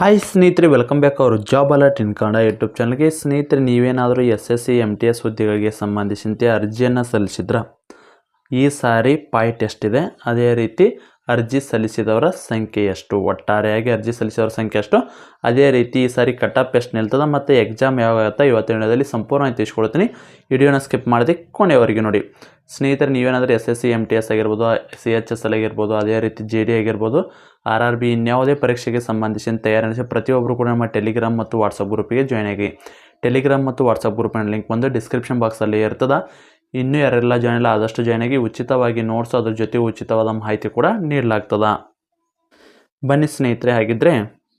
Hi ಸ್ನೇಹಿತರೆ welcome back ಅವರು job alert in Kannada YouTube ಚಾನಲ್ಗೆ ಸ್ನೇಹಿತರೆ, ನೀವೇನಾದರೂ S S C M T S ಹುದ್ದೆಗಳಿಗೆ ಸಂಬಂಧಿಸಿದಂತೆ ಅರ್ಜಿಯನ್ನು ಸಲ್ಲಿಸಿದ್ರ? ಈ ಸಾರಿ ಪಾಯ್ ಟೆಸ್ಟ್ ಇದೆ. ಅದೇ ರೀತಿ ಅರ್ಜಿ ಸಲ್ಲಿಸಿದವರ ಸಂಖ್ಯೆ ಎಷ್ಟು? ಒಟ್ಟಾರೆಯಾಗಿ ಅರ್ಜಿ ಸಲ್ಲಿಸಿದವರ ಸಂಖ್ಯೆ ಎಷ್ಟು? ಅದೇ ರೀತಿ ಈ ಸಾರಿ ಕಟಪ್ ಎಷ್ಟು ನಿಲ್ತದೆ ಮತ್ತು ಎಕ್ಸಾಮ್ ಯಾವಾಗ ಆಗುತ್ತೆ ಇವತ್ತಿನ ದಿನದಲ್ಲಿ ಸಂಪೂರ್ಣವಾಗಿ ತಿಳಿಸ್ಕೊಡ್ತೀನಿ. ವಿಡಿಯೋನ ಸ್ಕಿಪ್ ಮಾಡದೆ ಕೊನೆಯವರೆಗೆ ನೋಡಿ. ಸ್ನೇಹಿತರೆ, ನೀವೇನಾದರೂ S S C M T S ಆಗಿರ್ಬೋದು, ಸಿ ಎಚ್ ಎಸ್ ಆಗಿರ್ಬೋದು, ಅದೇ ರೀತಿ ಜೆ ಡಿ ಆಗಿರ್ಬೋದು, ಆರ್ ಆರ್ ಬಿ ಇನ್ಯಾವುದೇ ಪರೀಕ್ಷೆಗೆ ಸಂಬಂಧಿಸಿದ ತಯಾರಿ ನಡೆಸಿ ಪ್ರತಿಯೊಬ್ಬರು ಕೂಡ ನಮ್ಮ ಟೆಲಿಗ್ರಾಮ್ ಮತ್ತು ವಾಟ್ಸಪ್ ಗ್ರೂಪಿಗೆ ಜಾಯ್ನ್ ಆಗಿ. ಟೆಲಿಗ್ರಾಮ್ ಮತ್ತು ವಾಟ್ಸಪ್ ಗ್ರೂಪಿನ ಲಿಂಕ್ ಬಂದು ಡಿಸ್ಕ್ರಿಪ್ಷನ್ ಬಾಕ್ಸಲ್ಲಿ ಇರ್ತದೆ. ಇನ್ನೂ ಯಾರೆಲ್ಲ ಜಾಯ್ನ್ ಆದಷ್ಟು ಜಾಯ್ನ್ ಉಚಿತವಾಗಿ ನೋಟ್ಸ್ ಅದ್ರ ಜೊತೆ ಉಚಿತವಾದ ಮಾಹಿತಿ ಕೂಡ ನೀಡಲಾಗ್ತದ. ಬನ್ನಿ ಸ್ನೇಹಿತರೆ, ಹಾಗಿದ್ರೆ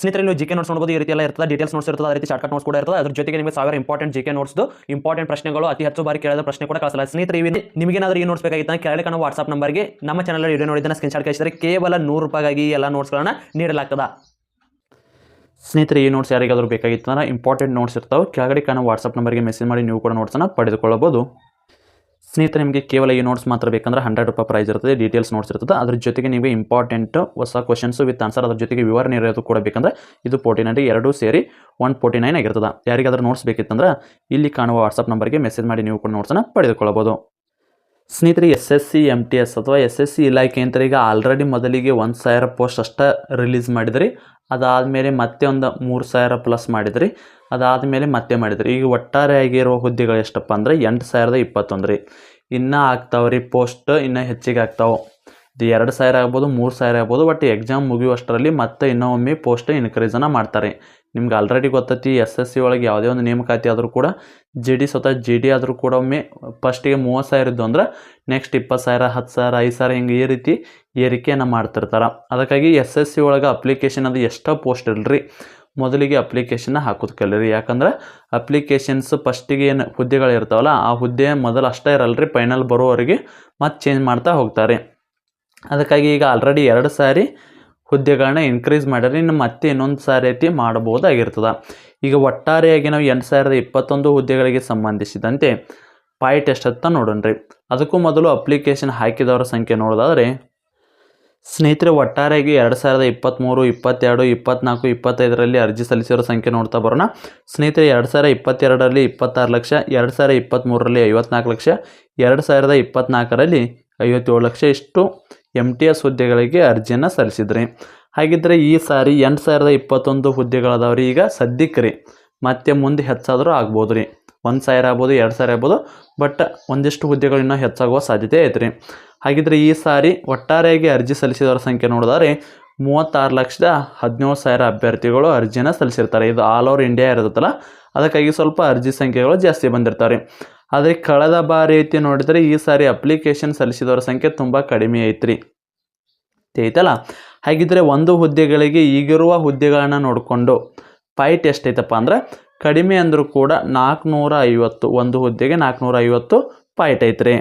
ಸ್ನೇಹಿತರೆ, ನೀವು ಜಿ ಕೆ ನೋಟ್ಸ್ ನೋಡಬಹುದು ಈ ರೀತಿ ಎಲ್ಲ ಇರ್ತದೆ ಡೀಟೇಲ್ಸ್ ನೋಟ್ಸ್ ಇರ್ತದೆ, ಅದೇ ರೀತಿ ಶಾರ್ಟ್ಕಟ್ ನೋಟ್ಸ್ ಕೂಡ ಇರ್ತದೆ. ಅದ್ರ ಜೊತೆಗೆ ನಿಮಗೆ ಸಾವಿರ ಇಂಪಾರ್ಟೆಂಟ್ ಜಿ ಕೆ ನೋಟ್ಸ್ದು ಇಂಪಾರ್ಟೆಂಟ್ ಪ್ರಶ್ನೆಗಳು, ಅತಿ ಹೆಚ್ಚು ಬಾರಿ ಕೇಳಿದ ಪ್ರಶ್ನೆ ಕೂಡ ಕಳಿಸಲ್ಲ ಸ್ನೇಹಿತರೆ ನಿಮಗೆ ಏನಾದರೂ ಈ ನೋಟ್ಸ್ ಬೇಕಾಗಿತ್ತು ಕೆಳಗಡೆ ಕಾಣೋ ವಾಟ್ಸ್ಆಪ್ ನಂಬರ್ಗೆ ನಮ್ಮ ಚಾನಲ್ ವಿಡಿಯೋ ನೋಡಿದ್ದನ್ನ ಸ್ಕ್ರೀನ್ ಶಾಟ್ ಕಳಿಸಿದರೆ ಕೇವಲ ನೂರು ರೂಪಾಯಿಗಾಗಿ ಎಲ್ಲ ನೋಟ್ಸ್ಗಳನ್ನು ನೀಡಲಾಗ್ತದೆ. ಸ್ನೇಹಿತರೆ, ಈ ನೋಟ್ಸ್ ಯಾರಿಗಾದರೂ ಬೇಕಾಗಿತ್ತು ಇಂಪಾರ್ಟೆಂಟ್ ನೋಟ್ಸ್ ಇರ್ತಾವೆ. ಕೆಳಗಡೆ ಕಾಣೋ ವಾಟ್ಸಪ್ ನಂಬರ್ಗೆ ಮೆಸೇಜ್ ಮಾಡಿ ನೀವು ಕೂಡ ನೋಟ್ಸನ್ನು ಪಡೆದುಕೊಳ್ಳಬಹುದು. ಸ್ನೇಹಿತರೆ, ನಿಮಗೆ ಕೇವಲ ಈ ನೋಟ್ಸ್ ಮಾತ್ರ ಬೇಕಂದ್ರೆ ಹಂಡ್ರೆಡ್ ರೂಪಾಯಿ ಪ್ರೈಸ್ ಇರ್ತದೆ ಡೀಟೇಲ್ಸ್ ನೋಟ್ಸ್ ಇರ್ತದೆ. ಅದ್ರ ಜೊತೆಗೆ ನಿಮಗೆ ಇಂಪಾರ್ಟೆಂಟ್ ಹೊಸ ಕ್ವಶನ್ಸ್ ವಿತ್ ಆನ್ಸರ್ ಅದ್ರ ಜೊತೆಗೆ ವಿವರಣೆ ಇರೋದು ಕೂಡ ಬೇಕಂದ್ರೆ ಇದು ಫೋರ್ಟಿ ನೈನ್ ಎರಡೂ ಸೇರಿ ಒನ್ ಫೋರ್ಟಿ ನೈನ್ ಆಗಿರ್ತದೆ. ಯಾರಿಗಾದ್ರೂ ನೋಟ್ಸ್ ಬೇಕಿತ್ತಂದ್ರೆ ಇಲ್ಲಿ ಕಾಣುವ ವಾಟ್ಸಪ್ ನಂಬರ್ಗೆ ಮೆಸೇಜ್ ಮಾಡಿ ನೀವು ಕೂಡ ನೋಟ್ಸನ್ನು ಪಡೆದುಕೊಳ್ಳಬಹುದು. ಸ್ನೇಹಿತರೆ, S S C M T S ಅಥವಾ ಎಸ್ ಎಸ್ ಸಿ ಇಲಾಖೆ ಅಂತ ಈಗ ಆಲ್ರೆಡಿ ಮೊದಲಿಗೆ ಒಂದು ಸಾವಿರ ಪೋಸ್ಟ್ ಅಷ್ಟೇ ರಿಲೀಸ್ ಮಾಡಿದ್ರಿ. ಅದಾದಮೇಲೆ ಮತ್ತೆ ಒಂದು ಮೂರು ಸಾವಿರ ಪ್ಲಸ್ ಮಾಡಿದ್ರಿ. ಅದಾದಮೇಲೆ ಮತ್ತೆ ಮಾಡಿದ್ರಿ. ಈಗ ಒಟ್ಟಾರೆ ಆಗಿರೋ ಹುದ್ದೆಗಳು ಎಷ್ಟಪ್ಪ ಅಂದರೆ ಎಂಟು ಸಾವಿರದ ಇಪ್ಪತ್ತೊಂದು ರೀ ಇನ್ನೂ ಆಗ್ತಾವೆ ರೀ ಪೋಸ್ಟ್ ಇನ್ನೂ ಹೆಚ್ಚಿಗೆ ಆಗ್ತಾವೆ. ಇದು ಎರಡು ಸಾವಿರ ಆಗ್ಬೋದು, ಮೂರು ಸಾವಿರ ಆಗ್ಬೋದು ಬಟ್ ಎಕ್ಸಾಮ್ ಮುಗಿಯುವಷ್ಟರಲ್ಲಿ ಮತ್ತೆ ಇನ್ನೊಮ್ಮೆ ಪೋಸ್ಟ್ ಇನ್ಕ್ರೀಸನ್ನು ಮಾಡ್ತಾರೆ. ನಿಮ್ಗೆ ಆಲ್ರೆಡಿ ಗೊತ್ತೈತಿ ಎಸ್ ಎಸ್ ಸಿ ಒಳಗೆ ಯಾವುದೇ ಒಂದು ನೇಮಕಾತಿ ಆದರೂ ಕೂಡ ಜಿ ಡಿ ಸ್ವತಃ ಜಿ ಡಿ ಆದರೂ ಕೂಡ ಒಮ್ಮೆ ಫಸ್ಟಿಗೆ ಮೂವತ್ತು ಸಾವಿರ ಇದ್ದು ಅಂದ್ರೆ ನೆಕ್ಸ್ಟ್ ಇಪ್ಪತ್ತು ಸಾವಿರ, ಹತ್ತು ಸಾವಿರ, ಐದು ಸಾವಿರ ಹಿಂಗೆ ಈ ರೀತಿ ಏರಿಕೆಯನ್ನು ಮಾಡ್ತಿರ್ತಾರೆ. ಅದಕ್ಕಾಗಿ ಎಸ್ ಎಸ್ ಸಿ ಒಳಗೆ ಅಪ್ಲಿಕೇಶನ್ ಅದು ಎಷ್ಟೋ ಪೋಸ್ಟ್ ಇಲ್ರಿ. ಮೊದಲಿಗೆ ಅಪ್ಲಿಕೇಶನ್ನ ಹಾಕೋದು ಕಲೀರಿ. ಯಾಕಂದ್ರೆ ಅಪ್ಲಿಕೇಶನ್ಸ್ ಫಸ್ಟಿಗೆ ಏನು ಹುದ್ದೆಗಳು ಇರ್ತಾವಲ್ಲ, ಆ ಹುದ್ದೆ ಮೊದಲು ಅಷ್ಟೇ ಇರಲ್ರಿ ಫೈನಲ್ ಬರೋವರೆಗೆ ಮತ್ತೆ ಚೇಂಜ್ ಮಾಡ್ತಾ ಹೋಗ್ತಾರೆ. ಅದಕ್ಕಾಗಿ ಈಗ ಆಲ್ರೆಡಿ ಎರಡು ಸಾರಿ ಹುದ್ದೆಗಳನ್ನ ಇನ್ಕ್ರೀಸ್ ಮಾಡ್ಯಾರ ಇನ್ನು ಮತ್ತೆ ಇನ್ನೊಂದು ಸಾರಿ ರೀತಿ ಈಗ ಒಟ್ಟಾರೆಯಾಗಿ ನಾವು ಎಂಟು ಸಾವಿರದ ಇಪ್ಪತ್ತೊಂದು ಹುದ್ದೆಗಳಿಗೆ ಸಂಬಂಧಿಸಿದಂತೆ ಪಾಯ್ ಟೆಸ್ಟ್ ಅಂತ ನೋಡೋಣ ರೀ. ಅದಕ್ಕೂ ಮೊದಲು ಅಪ್ಲಿಕೇಶನ್ ಹಾಕಿದವರ ಸಂಖ್ಯೆ ನೋಡೋದಾದರೆ, ಸ್ನೇಹಿತರೆ, ಒಟ್ಟಾರೆಯಾಗಿ ಎರಡು ಸಾವಿರದ ಇಪ್ಪತ್ತ್ಮೂರು ಇಪ್ಪತ್ತೆರಡು, ಇಪ್ಪತ್ನಾಲ್ಕು, ಇಪ್ಪತ್ತೈದರಲ್ಲಿ ಅರ್ಜಿ ಸಲ್ಲಿಸಿರೋ ಸಂಖ್ಯೆ ನೋಡ್ತಾ ಬರೋಣ. ಸ್ನೇಹಿತರೆ, ಎರಡು ಸಾವಿರ ಇಪ್ಪತ್ತೆರಡರಲ್ಲಿ ಇಪ್ಪತ್ತಾರು ಲಕ್ಷ, ಎರಡು ಸಾವಿರ ಇಪ್ಪತ್ತ್ಮೂರರಲ್ಲಿ ಐವತ್ನಾಲ್ಕು ಲಕ್ಷ, ಎರಡು ಸಾವಿರದ ಇಪ್ಪತ್ತ್ನಾಲ್ಕರಲ್ಲಿ ಐವತ್ತೇಳು ಲಕ್ಷ. ಇಷ್ಟು ಎಂ ಟಿ ಎಸ್ ಹುದ್ದೆಗಳಿಗೆ ಅರ್ಜಿಯನ್ನು ಸಲ್ಲಿಸಿದ್ರಿ. ಹಾಗಿದ್ರೆ ಈ ಸಾರಿ ಎಂಟು ಸಾವಿರದ ಇಪ್ಪತ್ತೊಂದು ಹುದ್ದೆಗಳದಾವ್ರಿ. ಈಗ ಸದ್ಯಕ್ಕೆ ರೀ. ಮತ್ತೆ ಮುಂದೆ ಹೆಚ್ಚಾದರೂ ಆಗ್ಬೋದು ರೀ ಒಂದು ಸಾವಿರ ಆಗ್ಬೋದು, ಎರಡು ಸಾವಿರ ಆಗ್ಬೋದು, ಬಟ್ ಒಂದಿಷ್ಟು ಹುದ್ದೆಗಳು ಇನ್ನೂ ಹೆಚ್ಚಾಗುವ ಸಾಧ್ಯತೆ ಐತ್ರಿ. ಹಾಗಿದ್ರೆ ಈ ಸಾರಿ ಒಟ್ಟಾರೆಯಾಗಿ ಅರ್ಜಿ ಸಲ್ಲಿಸಿದವರ ಸಂಖ್ಯೆ ನೋಡಿದ್ರೆ ಮೂವತ್ತಾರು ಲಕ್ಷದ ಹದಿನೇಳು ಸಾವಿರ ಅಭ್ಯರ್ಥಿಗಳು ಅರ್ಜಿಯನ್ನು ಸಲ್ಲಿಸಿರ್ತಾರೆ. ಇದು ಆಲ್ ಓವರ್ ಇಂಡಿಯಾ ಇರುತ್ತಲ್ಲ, ಅದಕ್ಕಾಗಿ ಸ್ವಲ್ಪ ಅರ್ಜಿ ಸಂಖ್ಯೆಗಳು ಜಾಸ್ತಿ ಬಂದಿರ್ತಾರೆ ಆದರೆ ಕಳೆದ ಬಾರಿ ಐತಿ ನೋಡಿದರೆ ಈ ಸಾರಿ ಅಪ್ಲಿಕೇಶನ್ ಸಲ್ಲಿಸಿದವರ ಸಂಖ್ಯೆ ತುಂಬ ಕಡಿಮೆ ಐತ್ರಿ. ಐತಲ್ಲ? ಹಾಗಿದ್ರೆ ಒಂದು ಹುದ್ದೆಗಳಿಗೆ ಈಗಿರುವ ಹುದ್ದೆಗಳನ್ನ ನೋಡಿಕೊಂಡು ಫೈಟ್ ಎಷ್ಟೈತಪ್ಪ ಅಂದ್ರೆ ಕಡಿಮೆ ಅಂದರೂ ಕೂಡ ನಾಲ್ಕುನೂರ ಐವತ್ತು ಒಂದು ಹುದ್ದೆಗೆ ನಾಲ್ಕುನೂರ ಐವತ್ತು ಪಾಯಿಂಟ್ ಐತ್ರಿ.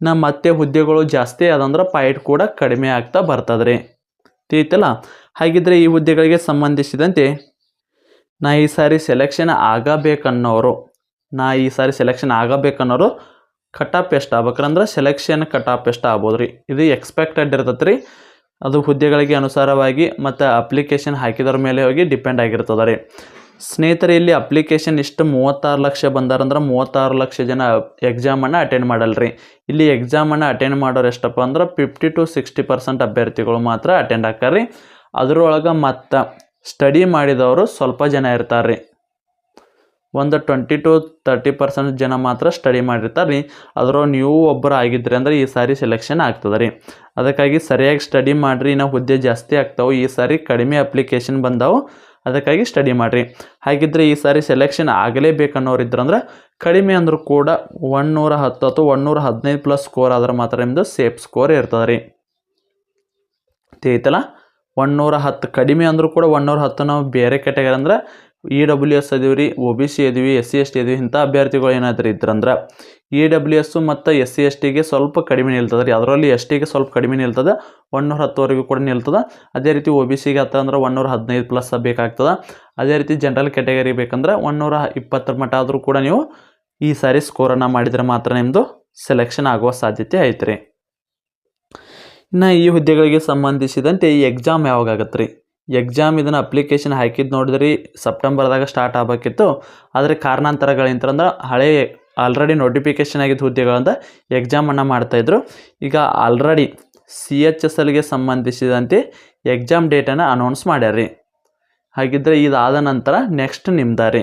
ನಮ್ಮ ಮತ್ತೆ ಹುದ್ದೆಗಳು ಜಾಸ್ತಿ ಅದಂದ್ರೆ ಪಾಯಿಂಟ್ ಕೂಡ ಕಡಿಮೆ ಆಗ್ತಾ ಬರ್ತದ್ರಿ. ತಿಳಿತಲ್ಲ ಹಾಗಿದ್ರೆ ಈ ಹುದ್ದೆಗಳಿಗೆ ಸಂಬಂಧಿಸಿದಂತೆ ನಾ ಈ ಸಾರಿ ಸೆಲೆಕ್ಷನ್ ಆಗಬೇಕನ್ನೋರು ನಾ ಈ ಸಾರಿ ಸೆಲೆಕ್ಷನ್ ಆಗಬೇಕನ್ನೋರು ಕಟಾಪ್ ಎಷ್ಟು ಆಗ್ಬೇಕಂದ್ರೆ ಸೆಲೆಕ್ಷನ್ ಆಫ್ ಎಷ್ಟು ಆಗ್ಬೋದು ರೀ ಇದು ಎಕ್ಸ್ಪೆಕ್ಟೆಡ್ ಇರ್ತೈತೆ ರೀ ಅದು ಹುದ್ದೆಗಳಿಗೆ ಅನುಸಾರವಾಗಿ ಮತ್ತು ಅಪ್ಲಿಕೇಶನ್ ಹಾಕಿದ್ರ ಮೇಲೆ ಹೋಗಿ ಡಿಪೆಂಡ್ ಆಗಿರ್ತದೆ ರೀ ಸ್ನೇಹಿತರೆ, ಇಲ್ಲಿ ಅಪ್ಲಿಕೇಶನ್ ಇಷ್ಟು ಮೂವತ್ತಾರು ಲಕ್ಷ ಬಂದಾರಂದ್ರೆ ಮೂವತ್ತಾರು ಲಕ್ಷ ಜನ ಎಕ್ಸಾಮನ್ನು ಅಟೆಂಡ್ ಮಾಡಲ್ರಿ. ಇಲ್ಲಿ ಎಕ್ಸಾಮನ್ನು ಅಟೆಂಡ್ ಮಾಡೋರು ಎಷ್ಟಪ್ಪ ಅಂದ್ರೆ ಫಿಫ್ಟಿ ಟು ಸಿಕ್ಸ್ಟಿ ಪರ್ಸೆಂಟ್ ಅಭ್ಯರ್ಥಿಗಳು ಮಾತ್ರ ಅಟೆಂಡ್ ಹಾಕಾರ್ರಿ ಅದರೊಳಗೆ ಮತ್ತು ಸ್ಟಡಿ ಮಾಡಿದವರು ಸ್ವಲ್ಪ ಜನ ಇರ್ತಾರೆ ರೀ ಒಂದು ಟ್ವೆಂಟಿ ಟು ತರ್ಟಿ ಪರ್ಸೆಂಟ್ ಜನ ಮಾತ್ರ ಸ್ಟಡಿ ಮಾಡಿರ್ತಾರೆ ರೀ. ಅದರೊಳಗೆ ನೀವು ಒಬ್ಬರು ಆಗಿದ್ರಿ ಅಂದ್ರೆ ಈ ಸಾರಿ ಸೆಲೆಕ್ಷನ್ ಆಗ್ತದೆ ರೀ. ಅದಕ್ಕಾಗಿ ಸರಿಯಾಗಿ ಸ್ಟಡಿ ಮಾಡಿರಿ ನಾವು ಹುದ್ದೆ ಜಾಸ್ತಿ ಆಗ್ತಾವೆ, ಈ ಸಾರಿ ಕಡಿಮೆ ಅಪ್ಲಿಕೇಶನ್ ಬಂದಾವೆ, ಅದಕ್ಕಾಗಿ ಸ್ಟಡಿ ಮಾಡಿರಿ. ಹಾಗಿದ್ರೆ ಈ ಸಾರಿ ಸೆಲೆಕ್ಷನ್ ಆಗಲೇಬೇಕು ಅನ್ನೋರು ಇದ್ರಂದ್ರೆ ಕಡಿಮೆ ಅಂದರೂ ಕೂಡ ಒನ್ನೂರ ಹತ್ತು ಅಥವಾ ಒನ್ನೂರ ಹದಿನೈದು ಪ್ಲಸ್ ಸ್ಕೋರ್ ಆದ್ರೆ ಮಾತ್ರ ನಿಮ್ಮದು ಸೇಫ್ ಸ್ಕೋರ್ ಇರ್ತದೆ ರೀ. ತಿಳಿತಲ್ಲ? ಒನ್ನೂರ ಹತ್ತು ಕಡಿಮೆ ಅಂದರೂ ಕೂಡ ಒನ್ನೂರ ಹತ್ತು ನಾವು ಬೇರೆ ಕೆಟಗರಿ ಅಂದ್ರೆ ಇ ಡಬ್ಲ್ಯೂ ಎಸ್ ಅದೀವಿ ರೀ ಒ ಬಿ ಸಿ ಅದೀವಿ ಎಸ್ ಸಿ ಎಸ್ ಟಿ ಅದೀವಿ, ಇಂಥ ಅಭ್ಯರ್ಥಿಗಳು ಏನಾದ್ರೂ ಇದ್ರಂದ್ರೆ ಇ ಡಬ್ಲ್ಯೂ ಎಸ್ಸು ಮತ್ತು ಎಸ್ ಸಿ ಎಸ್ ಟಿಗೆ ಸ್ವಲ್ಪ ಕಡಿಮೆ ನಿಲ್ತದೆ ರೀ ಅದರಲ್ಲಿ ಎಸ್ ಟಿಗೆ ಸ್ವಲ್ಪ ಕಡಿಮೆ ನಿಲ್ತದೆ ಒನ್ನೂರ ಹತ್ತುವರೆಗೂ ಕೂಡ ನಿಲ್ತದೆ. ಅದೇ ರೀತಿ ಒ ಬಿ ಸಿಗೆ ಹತ್ತ ಅಂದ್ರೆ ಒನ್ನೂರ ಹದಿನೈದು ಪ್ಲಸ್ ಬೇಕಾಗ್ತದೆ ಅದೇ ರೀತಿ ಜನರಲ್ ಕ್ಯಾಟಗರಿ ಬೇಕಂದ್ರೆ ಒನ್ನೂರ ಇಪ್ಪತ್ತರ ಮಟ್ಟ ಆದರೂ ಕೂಡ ನೀವು ಈ ಸಾರಿ ಸ್ಕೋರನ್ನು ಮಾಡಿದರೆ ಮಾತ್ರ ನಿಮ್ಮದು ಸೆಲೆಕ್ಷನ್ ಆಗುವ ಸಾಧ್ಯತೆ ಐತ್ರಿ. ಇನ್ನು ಈ ಹುದ್ದೆಗಳಿಗೆ ಸಂಬಂಧಿಸಿದಂತೆ ಈ ಎಕ್ಸಾಮ್ ಯಾವಾಗ ಆಗತ್ತೆ ರೀ ಎಕ್ಸಾಮ್ ಇದನ್ನು ಅಪ್ಲಿಕೇಶನ್ ಹಾಕಿದ್ದು ನೋಡಿದ್ರಿ ಸೆಪ್ಟೆಂಬರ್ದಾಗ ಸ್ಟಾರ್ಟ್ ಆಗಬೇಕಿತ್ತು. ಆದರೆ ಕಾರಣಾಂತರಗಳಿಂತಂದ್ರೆ ಹಳೆ ಆಲ್ರೆಡಿ ನೋಟಿಫಿಕೇಷನ್ ಆಗಿದ್ದ ಹುದ್ದೆಗಳಿಂದ ಎಕ್ಸಾಮನ್ನು ಮಾಡ್ತಾಯಿದ್ರು ಈಗ ಆಲ್ರೆಡಿ ಸಿ ಎಚ್ ಎಸ್ ಎಲ್ಗೆ ಸಂಬಂಧಿಸಿದಂತೆ ಎಕ್ಸಾಮ್ ಡೇಟನ್ನು ಅನೌನ್ಸ್ ಮಾಡ್ಯಾರ ಹಾಗಿದ್ರೆ ಇದಾದ ನಂತರ ನೆಕ್ಸ್ಟ್ ನಿಮ್ದಾರಿ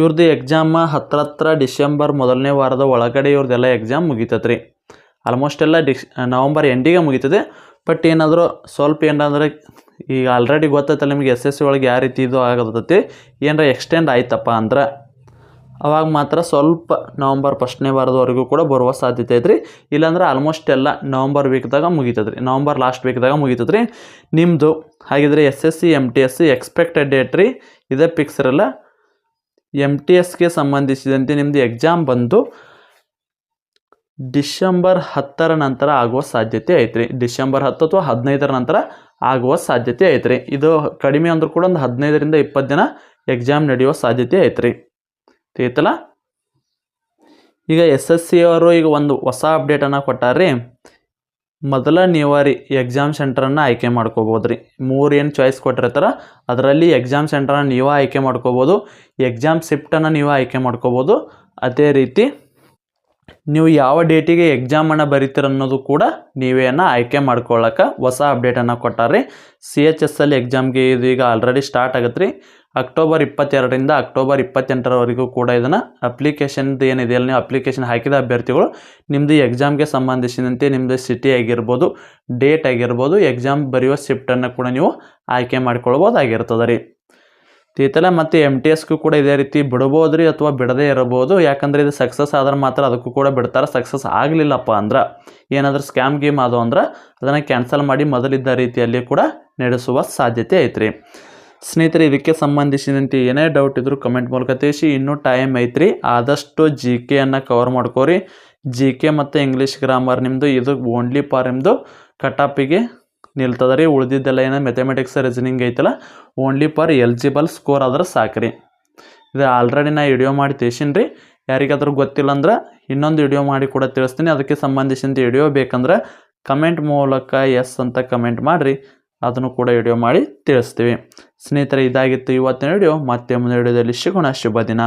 ಇವ್ರದ್ದು ಎಕ್ಸಾಮ್ ಹತ್ರ ಹತ್ರ ಡಿಸೆಂಬರ್ ಮೊದಲನೇ ವಾರದ ಒಳಗಡೆ ಇವ್ರದ್ದೆಲ್ಲ ಎಕ್ಸಾಮ್ ಮುಗಿತೈತೆ ರೀ ಆಲ್ಮೋಸ್ಟ್ ಎಲ್ಲ ಡಿಸ್, ನವಂಬರ್ ಎಂಡಿಗೆ ಮುಗೀತದೆ. ಬಟ್ ಏನಾದರೂ ಸ್ವಲ್ಪ ಏನಂದ್ರೆ ಈಗ ಆಲ್ರೆಡಿ ಗೊತ್ತೈತಲ್ಲ ನಿಮಗೆ ಎಸ್ ಎಸ್ ಸಿ ಒಳಗೆ ಯಾವ ರೀತಿ ಇದು ಆಗತೈತಿ ಏನಾರ ಎಕ್ಸ್ಟೆಂಡ್ ಆಯ್ತಪ್ಪ ಅಂದ್ರೆ ಅವಾಗ ಮಾತ್ರ ಸ್ವಲ್ಪ ನವಂಬರ್ ಫಸ್ಟ್ನೇ ವಾರದವರೆಗೂ ಕೂಡ ಬರುವ ಸಾಧ್ಯತೆ ಐತ್ರಿ. ಇಲ್ಲಾಂದ್ರೆ ಆಲ್ಮೋಸ್ಟ್ ಎಲ್ಲ ನವಂಬರ್ ವೀಕ್ದಾಗ ಮುಗೀತದ್ರಿ ನವಂಬರ್ ಲಾಸ್ಟ್ ವೀಕ್ದಾಗ ಮುಗೀತದ್ರಿ ನಿಮ್ಮದು ಹಾಗಿದ್ರೆ S S C M T S C expected date ರೀ. ಇದೇ ಫಿಕ್ಸ್ ಇರಲ್ಲ ಎಂ ಟಿ ಎಸ್ಗೆ ಸಂಬಂಧಿಸಿದಂತೆ ನಿಮ್ಮದು ಎಕ್ಸಾಮ್ ಬಂದು ಡಿಸೆಂಬರ್ ಹತ್ತರ ನಂತರ ಆಗುವ ಸಾಧ್ಯತೆ ಐತ್ರಿ. ಡಿಸೆಂಬರ್ ಹತ್ತು ಅಥವಾ ಹದಿನೈದರ ನಂತರ ಆಗುವ ಸಾಧ್ಯತೆ ಐತ್ರಿ. ಇದು ಕಡಿಮೆ ಅಂದ್ರೂ ಕೂಡ ಒಂದು ಹದಿನೈದರಿಂದ ಇಪ್ಪತ್ತು ದಿನ ಎಕ್ಸಾಮ್ ನಡೆಯುವ ಸಾಧ್ಯತೆ ಐತ್ರಿ. ತಿಳಿತಲ್ಲ? ಈಗ ಎಸ್ ಎಸ್ ಸಿ ಅವರು ಈಗ ಒಂದು ಹೊಸ ಅಪ್ಡೇಟನ್ನು ಕೊಟ್ಟಾರ್ರಿ. ಮೊದಲ ನೀವಾರಿ ಎಕ್ಸಾಮ್ ಸೆಂಟ್ರನ್ನು ಆಯ್ಕೆ ಮಾಡ್ಕೋಬೋದು ರೀ ಮೂರು ಏನು ಚಾಯ್ಸ್ ಕೊಟ್ಟಿರ್ತಾರ, ಅದರಲ್ಲಿ ಎಕ್ಸಾಮ್ ಸೆಂಟ್ರನ್ನ ನೀವೇ ಆಯ್ಕೆ ಮಾಡ್ಕೋಬೋದು ಎಕ್ಸಾಮ್ ಶಿಫ್ಟನ್ನು ನೀವೇ ಆಯ್ಕೆ ಮಾಡ್ಕೋಬೋದು. ಅದೇ ರೀತಿ ನೀವು ಯಾವ ಡೇಟಿಗೆ ಎಕ್ಸಾಮನ್ನು ಬರೀತೀರ ಅನ್ನೋದು ಕೂಡ ನೀವೇನ ಆಯ್ಕೆ ಮಾಡ್ಕೊಳ್ಳೋಕೆ ಹೊಸ ಅಪ್ಡೇಟನ್ನು ಕೊಟ್ಟಾರ್ರಿ. ಸಿ ಎಚ್ ಎಸ್ ಎಲ್ ಎಕ್ಸಾಮ್ಗೆ ಇದು ಈಗ ಆಲ್ರೆಡಿ ಸ್ಟಾರ್ಟ್ ಆಗುತ್ತೆ ರೀ ಅಕ್ಟೋಬರ್ ಇಪ್ಪತ್ತೆರಡರಿಂದ ಅಕ್ಟೋಬರ್ ಇಪ್ಪತ್ತೆಂಟರವರೆಗೂ ಕೂಡ ಇದನ್ನು ಅಪ್ಲಿಕೇಶನ್ದು ಏನಿದೆ ಅಲ್ಲಿ ನೀವು ಅಪ್ಲಿಕೇಶನ್ ಹಾಕಿದ ಅಭ್ಯರ್ಥಿಗಳು ನಿಮ್ಮದು ಎಕ್ಸಾಮ್ಗೆ ಸಂಬಂಧಿಸಿದಂತೆ ನಿಮ್ಮದು ಸಿಟಿ ಆಗಿರ್ಬೋದು ಡೇಟ್ ಆಗಿರ್ಬೋದು ಎಕ್ಸಾಮ್ ಬರೆಯುವ ಶಿಫ್ಟನ್ನು ಕೂಡ ನೀವು ಆಯ್ಕೆ ಮಾಡ್ಕೊಳ್ಬೋದಾಗಿರ್ತದೆ ರೀ ತೀತಲ ಮತ್ತು ಎಂ ಟಿ ಎಸ್ಗೂ ಕೂಡ ಇದೇ ರೀತಿ ಬಿಡ್ಬೋದು ರೀ ಅಥವಾ ಬಿಡದೇ ಇರಬಹುದು ಯಾಕಂದರೆ ಇದು ಸಕ್ಸಸ್ ಆದ್ರೆ ಮಾತ್ರ ಅದಕ್ಕೂ ಕೂಡ ಬಿಡ್ತಾರೆ. ಸಕ್ಸಸ್ ಆಗಲಿಲ್ಲಪ್ಪ ಅಂದ್ರೆ ಏನಾದರೂ ಸ್ಕ್ಯಾಮ್ ಗೇಮ್ ಅದು ಅಂದ್ರೆ ಅದನ್ನು ಕ್ಯಾನ್ಸಲ್ ಮಾಡಿ ಮೊದಲಿದ್ದ ರೀತಿಯಲ್ಲಿ ಕೂಡ ನಡೆಸುವ ಸಾಧ್ಯತೆ ಐತ್ರಿ. ಸ್ನೇಹಿತರೆ, ಇದಕ್ಕೆ ಸಂಬಂಧಿಸಿದಂತೆ ಏನೇ ಡೌಟ್ ಇದ್ದರೂ ಕಮೆಂಟ್ ಮೂಲಕ ತಿಳಿಸಿ. ಇನ್ನೂ ಟೈಮ್ ಐತ್ರಿ. ಆದಷ್ಟು ಜಿ ಕೆಯನ್ನು ಕವರ್ ಮಾಡ್ಕೋರಿ. ಜಿ ಕೆ ಮತ್ತು ಇಂಗ್ಲೀಷ್ ಗ್ರಾಮರ್ ನಿಮ್ಮದು ಇದು ಓನ್ಲಿ ಫಾರ್ ನಿಮ್ಮದು ಕಟಾಪಿಗೆ ನಿಲ್ತದ ರೀ ಉಳಿದಿದ್ದೆಲ್ಲ ಏನು ಮೆಥಮೆಟಿಕ್ಸ್ ರೀಸನಿಂಗ್ ಐತಲ್ಲ ಓನ್ಲಿ ಫಾರ್ ಎಲಿಜಿಬಲ್ ಸ್ಕೋರ್ ಆದ್ರೆ ಸಾಕು ರೀ ಇದು ಆಲ್ರೆಡಿ ನಾ ವಿಡಿಯೋ ಮಾಡಿ ತಿಳಿಸೀನಿ ರೀ ಯಾರಿಗಾದ್ರೂ ಗೊತ್ತಿಲ್ಲ ಅಂದ್ರೆ ಇನ್ನೊಂದು ವಿಡಿಯೋ ಮಾಡಿ ಕೂಡ ತಿಳಿಸ್ತೀನಿ. ಅದಕ್ಕೆ ಸಂಬಂಧಿಸಿದಂತೆ ವಿಡಿಯೋ ಬೇಕಂದ್ರೆ ಕಮೆಂಟ್ ಮೂಲಕ ಎಸ್ ಅಂತ ಕಮೆಂಟ್ ಮಾಡಿರಿ. ಅದನ್ನು ಕೂಡ ವಿಡಿಯೋ ಮಾಡಿ ತಿಳಿಸ್ತೀವಿ. ಸ್ನೇಹಿತರೆ, ಇದಾಗಿತ್ತು ಇವತ್ತಿನ ವಿಡಿಯೋ ಮತ್ತೆ ಮುಂದಿನ ವಿಡಿಯೋದಲ್ಲಿ ಸಿಗೋಣ. ಶುಭ ದಿನ